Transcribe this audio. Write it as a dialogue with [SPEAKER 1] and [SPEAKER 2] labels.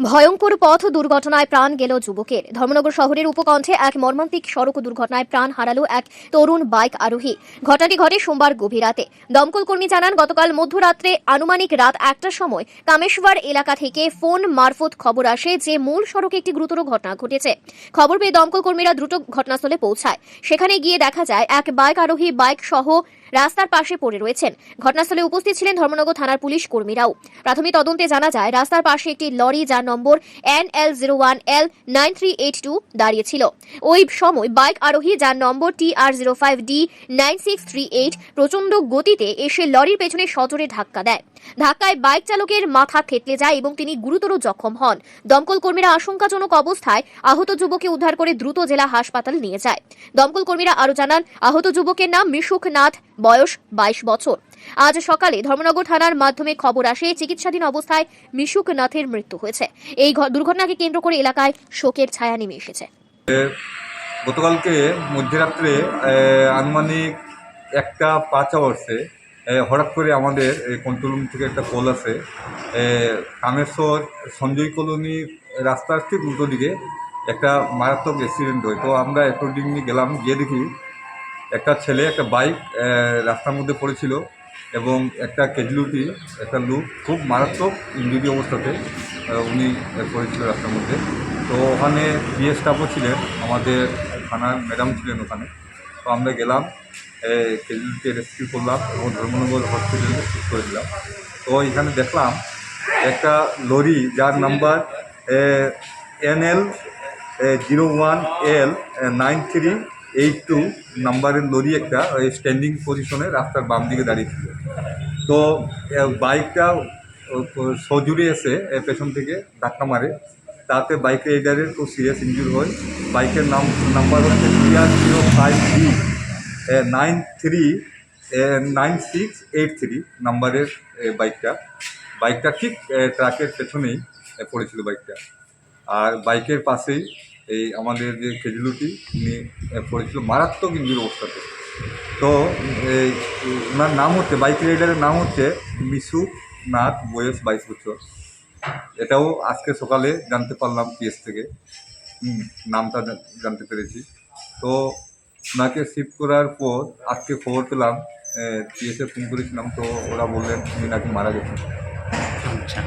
[SPEAKER 1] ভয়ঙ্কর পথ দুর্ঘটনায় প্রাণ গেল যুবকের। ধর্মনগর শহরের উপকণ্ঠে এক মর্মান্তিক সড়ক দুর্ঘটনায় প্রাণ হারালো এক তরুণ বাইক আরোহী। ঘটনাটি ঘটে সোমবার গভীর রাতে। দমকল কর্মী জানান, গতকাল মধ্যরাত্রে আনুমানিক রাত একটার সময় কামেশ্বর এলাকা থেকে ফোন মারফত খবর আসে যে মূল সড়কে একটি গুরুতর ঘটনা ঘটেছে। খবর পেয়ে দমকল কর্মীরা দ্রুত ঘটনাস্থলে পৌঁছায়। সেখানে গিয়ে দেখা যায়, এক বাইক আরোহী বাইক সহ রাস্তার পাশে পড়ে রয়েছেন। ঘটনাস্থলে উপস্থিত ছিলেন ধর্মনগর থানার পুলিশ কর্মীরাও। প্রাথমিক তদন্তে জানা যায়, রাস্তার পাশে একটি লরি যার নম্বর N L zero one L nine three eight two দাঁড়িয়েছিল। ওই সময় বাইক আরোহী যার নম্বর T R zero five D nine six three eight প্রচণ্ড গতিতে এসে লরির পেছনে সজোরে ধাক্কা দেয়। ধাক্কায় বাইক চালকের মাথা থেতলে যায় এবং তিনি গুরুতর জখম হন। দমকল কর্মীরা আশঙ্কাজনক অবস্থায় আহত যুবককে উদ্ধার করে দ্রুত জেলা হাসপাতালে নিয়ে যায়। দমকল কর্মীরা আরও জানান, আহত যুবকের নাম মিশুক নাথ বয়স বাইশ বছর। আজ সকালে ধর্মনগর থানার মাধ্যমে খবর আসে, চিকিৎসাধীন অবস্থায় মিশুক নাথের মৃত্যু হয়েছে। এই দুর্ঘটনাকে কেন্দ্র করে এলাকায় শোকের ছায়া নেমে এসেছে।
[SPEAKER 2] গতকালকে মধ্যরাত্রে আনুমানিক একটা পাঁচ আওয়ার্সে হঠাৎ করে আমাদের কন্ট্রোল রুম থেকে একটা কল আছে কামেশ্বর সঞ্জয় কলোনি রাস্তার ঠিক উল্টো দিকে একটা মারাত্মক অ্যাক্সিডেন্ট হয়। তো আমরা অ্যাকর্ডিংলি গেলাম, গিয়ে দেখি একটা ছেলে, একটা বাইক রাস্তার মধ্যে পড়েছিল এবং একটা ক্যাজুয়ালিটি একটা লোক খুব মারাত্মক ইঞ্জুরি অবস্থাতে উনি পড়েছিল রাস্তার মধ্যে। তো ওখানে বিএস স্টাফও ছিলেন, আমাদের থানার ম্যাডাম ছিলেন ওখানে। তো আমরা গেলাম ক্যাজুয়ালিটি রেস্কিউ করলাম এবং ধর্মনগর হসপিটালে শিফট করে দিলাম। তো এখানে দেখলাম একটা লরি যার number N L zero one L nine three eight two নাম্বারের লরি একটা, ওই স্ট্যান্ডিং পজিশনে রাস্তার বাম দিকে দাঁড়িয়ে ছিল তো বাইকটা সজুরে এসে পেছন থেকে ধাক্কা মারে। তাতে বাইক রাইডারের খুব সিরিয়াস ইঞ্জুর হয়। বাইকের নাম নাম্বার হচ্ছে TR zero five D nine three nine six eight three নাম্বারের বাইকটা বাইকটা ঠিক ট্রাকের পেছনেই পড়েছিল বাইকটা আর বাইকের পাশেই এই আমাদের যে ক্যাজুয়ালিটি উনি পড়েছিল মারাত্মক ইঞ্জুর অবস্থাতে। তো, এই ওনার নাম হচ্ছে, বাইক রাইডারের নাম হচ্ছে মিশু নাথ বয়স বাইশ বছর। এটাও আজকে সকালে জানতে পারলাম পিএস থেকে। নামটা জানতে পেরেছি। তো ওনাকে শিফট করার পর আজকে খবর পেলাম পিএসে ফোন করেছিলাম, তো ওরা বললেন উনি নাকি মারা গেছেন।
[SPEAKER 3] আচ্ছা।